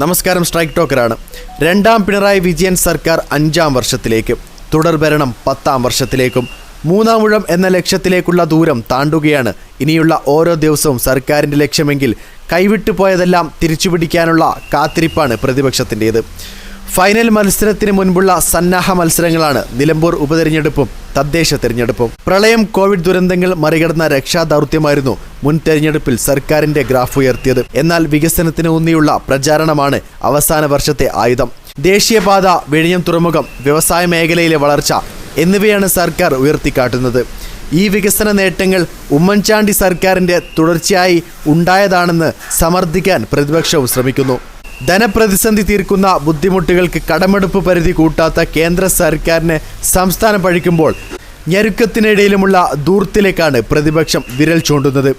നമസ്കാരം സ്ട്രൈക്ക് ടോക്കറാണ്. രണ്ടാം പിണറായി വിജയൻ സർക്കാർ അഞ്ചാം വർഷത്തിലേക്കും വർഷത്തിലേക്ക് തുടർഭരണം പത്താം വർഷത്തിലേക്കും മൂന്നാം മുഴം എന്ന ലക്ഷ്യത്തിലേക്കുള്ള ദൂരം താണ്ടുകയാണ്. ഇനിയുള്ള ഓരോ ദിവസവും സർക്കാരിന്റെ ലക്ഷ്യമെങ്കിൽ കൈവിട്ടു പോയതെല്ലാം തിരിച്ചുപിടിക്കാനുള്ള കാത്തിരിപ്പാണ് പ്രതിപക്ഷത്തിന്റേത് ഫൈനൽ മത്സരത്തിന് മുൻപുള്ള സന്നാഹ മത്സരങ്ങളാണ് നിലമ്പൂർ ഉപതെരഞ്ഞെടുപ്പും തദ്ദേശ തെരഞ്ഞെടുപ്പും. പ്രളയം കോവിഡ് ദുരന്തങ്ങൾ മറികടന്ന രക്ഷാദൗത്യമായിരുന്നു മുൻ തെരഞ്ഞെടുപ്പിൽ സർക്കാരിന്റെ ഗ്രാഫ് ഉയർത്തിയത്. എന്നാൽ വികസനത്തിന് ഊന്നിയുള്ള പ്രചാരണമാണ് അവസാന വർഷത്തെ ആയുധം. ദേശീയപാത വിഴിഞ്ഞം തുറമുഖം വ്യവസായ മേഖലയിലെ വളർച്ച എന്നിവയാണ് സർക്കാർ ഉയർത്തിക്കാട്ടുന്നത്. ഈ വികസന നേട്ടങ്ങൾ ഉമ്മൻചാണ്ടി സർക്കാരിന്റെ തുടർച്ചയായി ഉണ്ടായതാണെന്ന് സമർത്ഥിക്കാൻ പ്രതിപക്ഷവും ശ്രമിക്കുന്നു. ധനപ്രതിസന്ധി തീർക്കുന്ന ബുദ്ധിമുട്ടുകൾക്ക് കടമെടുപ്പ് പരിധി കൂട്ടാത്ത കേന്ദ്ര സർക്കാരിനെ സംസ്ഥാനം പഴിക്കുമ്പോൾ ഞെരുക്കത്തിനിടയിലുമുള്ള ദൂർത്തിലേക്കാണ് പ്രതിപക്ഷം വിരൽ ചൂണ്ടുന്നത്.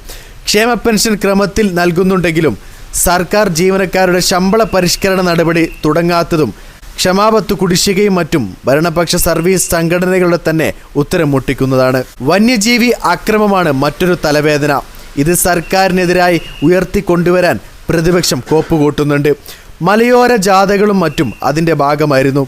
ക്ഷേമ പെൻഷൻ ക്രമത്തിൽ നൽകുന്നുണ്ടെങ്കിലും സർക്കാർ ജീവനക്കാരുടെ ശമ്പള പരിഷ്കരണ നടപടി തുടങ്ങാത്തതും ക്ഷമാപത്ത് കുടിശ്ശികയും മറ്റും ഭരണപക്ഷ സർവീസ് സംഘടനകളുടെ തന്നെ ഉത്തരം മുട്ടിക്കുന്നതാണ്. വന്യജീവി അക്രമമാണ് മറ്റൊരു തലവേദന. ഇത് സർക്കാരിനെതിരായി ഉയർത്തിക്കൊണ്ടുവരാൻ പ്രതിപക്ഷം കോപ്പുകൂട്ടുന്നുണ്ട് മലയോര ജാഥകളും മറ്റും അതിന്റെ ഭാഗമായിരുന്നു.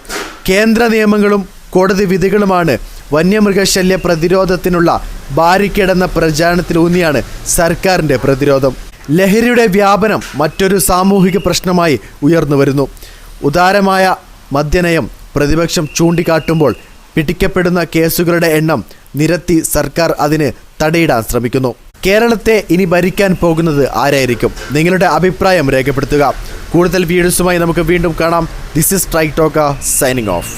കേന്ദ്ര നിയമങ്ങളും കോടതി വിധികളുമാണ് വന്യമൃഗശല്യ പ്രതിരോധത്തിനുള്ള ബാരിക്കേടെന്ന പ്രചാരണത്തിലൂന്നിയാണ് സർക്കാരിന്റെ പ്രതിരോധം. ലഹരിയുടെ വ്യാപനം മറ്റൊരു സാമൂഹിക പ്രശ്നമായി ഉയർന്നു വരുന്നു ഉദാരമായ മദ്യനയം പ്രതിപക്ഷം ചൂണ്ടിക്കാട്ടുമ്പോൾ പിടിക്കപ്പെടുന്ന കേസുകളുടെ എണ്ണം നിരത്തി സർക്കാർ അതിന് തടയിടാൻ ശ്രമിക്കുന്നു. കേരളത്തെ ഇനി ഭരിക്കാൻ പോകുന്നത് ആരായിരിക്കും? നിങ്ങളുടെ അഭിപ്രായം രേഖപ്പെടുത്തുക. കൂടുതൽ വീഡിയോസുമായി നമുക്ക് വീണ്ടും കാണാം. This is try talk signing off